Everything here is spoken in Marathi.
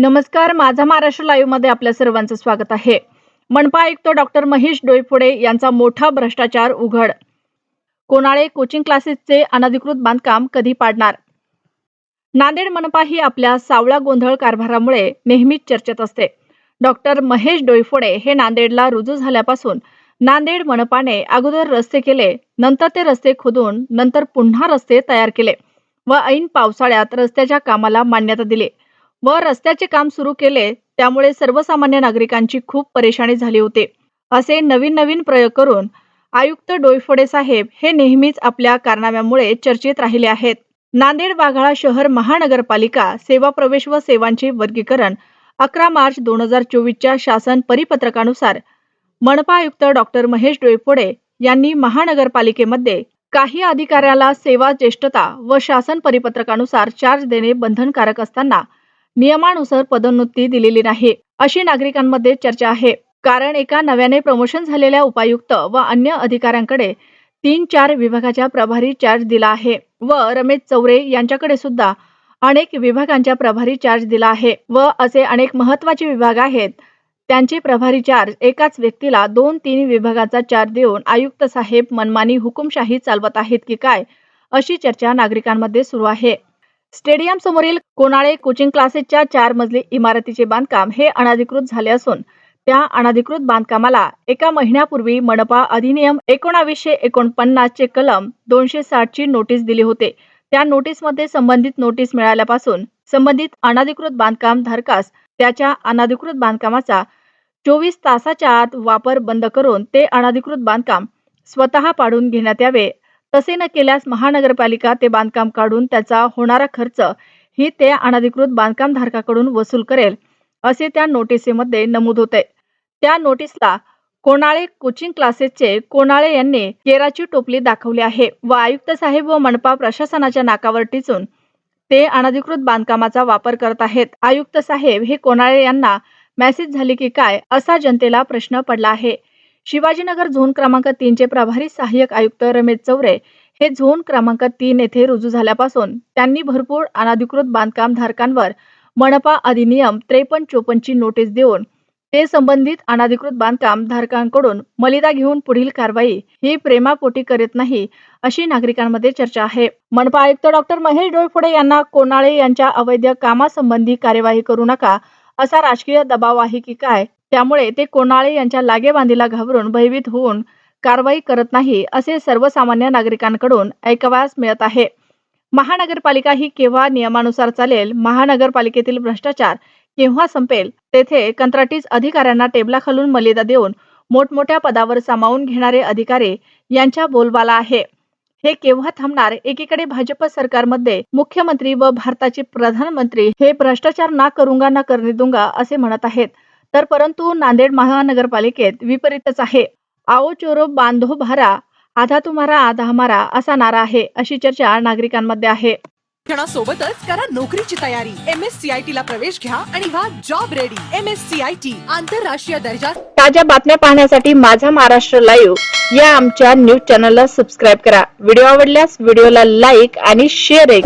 नमस्कार माझा महाराष्ट्र लाईव्हमध्ये आपल्या सर्वांचं स्वागत आहे. मनपा आयुक्त डॉक्टर महेश डोईफोडे यांचा मोठा भ्रष्टाचार उघड. कोणाळे कोचिंग क्लासेसचे अनधिकृत बांधकाम कधी पाडणार? नांदेड मनपा ही आपल्या सावळा गोंधळ कारभारामुळे नेहमीच चर्चेत असते. डॉक्टर महेश डोईफोडे हे नांदेडला रुजू झाल्यापासून नांदेड मनपाने अगोदर रस्ते केले नंतर ते रस्ते खोदून नंतर पुन्हा रस्ते तयार केले व ऐन पावसाळ्यात रस्त्याच्या कामाला मान्यता दिली. व रस्त्याचे काम सुरू केले त्यामुळे सर्वसामान्य नागरिकांची खूप परेशानी झाली होती. असे नवीन नवीन प्रयोग करून आयुक्त डोईफोडे साहेब हे नेहमीच आपल्या कारनाम्यामुळे चर्चेत राहिले आहेत. नांदेड वाघाळा शहर महानगरपालिका सेवा प्रवेश व सेवांचे वर्गीकरण अकरा मार्च दोन हजार चोवीसच्या शासन परिपत्रकानुसार मनपा आयुक्त डॉक्टर महेश डोईफोडे यांनी महानगरपालिकेमध्ये काही अधिकाऱ्याला सेवा ज्येष्ठता व शासन परिपत्रकानुसार चार्ज देणे बंधनकारक असताना नियमानुसार पदोन्नती दिलेली नाही अशी नागरिकांमध्ये चर्चा आहे. कारण एका नव्याने प्रमोशन झालेल्या उपायुक्त व अन्य अधिकाऱ्यांकडे तीन चार विभागाच्या प्रभारी चार्ज दिला आहे व रमेश चौरे यांच्याकडे सुद्धा अनेक विभागांच्या प्रभारी चार्ज दिला आहे व असे अनेक महत्त्वाचे विभाग आहेत. त्यांचे प्रभारी चार्ज एकाच व्यक्तीला दोन तीन विभागाचा चार्ज देऊन आयुक्त साहेब मनमानी हुकुमशाही चालवत आहेत की काय अशी चर्चा नागरिकांमध्ये सुरू आहे. स्टेडियम समोरील कोणाळे कोचिंग क्लासेसच्या चार मजली इमारतीचे बांधकाम हे अनाधिकृत झाले असून त्या अनाधिकृत बांधकामाला एका महिन्यापूर्वी मनपा अधिनियम एकोणावीसशे एकोणपन्नास चे कलम दोनशे साठ ची नोटीस दिली होते. त्या नोटीसमध्ये संबंधित नोटीस मिळाल्यापासून संबंधित अनाधिकृत बांधकाम धारकास त्याच्या अनाधिकृत बांधकामाचा चोवीस तासाच्या आत वापर बंद करून ते अनाधिकृत बांधकाम स्वतः पाडून घेण्यात यावे. तसे न केल्यास महानगरपालिका ते बांधकाम काढून त्याचा होणारा खर्च ही ते अनधिकृत बांधकाम धारकाकडून वसूल करेल असे त्या नोटिसीमध्ये नमूद होते. त्या नोटीसला कोणाळे कोचिंग क्लासेसचे कोणाळे यांनी केराची टोपली दाखवली आहे व आयुक्त साहेब व मनपा प्रशासनाच्या नाकावर टिचून ते अनधिकृत बांधकामाचा वापर करत आहेत. आयुक्त साहेब हे कोणाळे यांना मेसेज झाली की काय असा जनतेला प्रश्न पडला आहे. शिवाजीनगर झोन क्रमांक तीनचे प्रभारी सहाय्यक आयुक्त रमेश चौरे हे झोन क्रमांक तीन येथे रुजू झाल्यापासून त्यांनी भरपूर अनाधिकृत बांधकाम धारकांवर मनपा अधिनियम त्रेपन्न चोपन्नची नोटीस देऊन ते संबंधित अनाधिकृत बांधकाम धारकांकडून मलिदा घेऊन पुढील कारवाई ही प्रेमापोटी करीत नाही अशी नागरिकांमध्ये चर्चा आहे. मनपा आयुक्त डॉक्टर महेश डोळफुडे यांना कोणाळे यांच्या अवैध कामासंबंधी कार्यवाही करू नका असा राजकीय दबाव आहे की काय त्यामुळे ते कोणाळे यांच्या लागेबांधीला घाबरून भयभीत होऊन कारवाई करत नाही असे सर्वसामान्य नागरिकांकडून ऐकवास मिळत आहे. महानगरपालिका ही केव्हा नियमानुसार चालेल? महानगरपालिकेतील भ्रष्टाचार केव्हा संपेल? तेथे कंत्राटीच अधिकाऱ्यांना टेबलाखालून मलिदा देऊन मोठमोठ्या पदावर सामावून घेणारे अधिकारी यांच्या बोलबाला आहे. हे केव्हा थांबणार? एकीकडे भाजप सरकारमध्ये मुख्यमंत्री व भारताचे प्रधानमंत्री हे भ्रष्टाचार ना करूंगा ना करणे दुंगा असे म्हणत आहेत. तर परंतु नांदेड महानगरपालिकेत विपरीतच आहे. आओ चोरो बांधो भारा आधा तुम्हारा आधा हमारा असा नारा आहे अशी चर्चा नागरिकांमध्ये आहे. शिक्षणासोबतच करा नोकरीची तयारी. M S C I T ला प्रवेश घ्या आणि व्हा job ready M S C I T आंतरराष्ट्रीय दर्जा ताज्या बातम्या पाहण्यासाठी माझा महाराष्ट्र लाईव्ह या आमच्या न्यूज चॅनलला सबस्क्राईब करा. व्हिडिओ आवडल्यास व्हिडिओला लाईक आणि शेअर एक.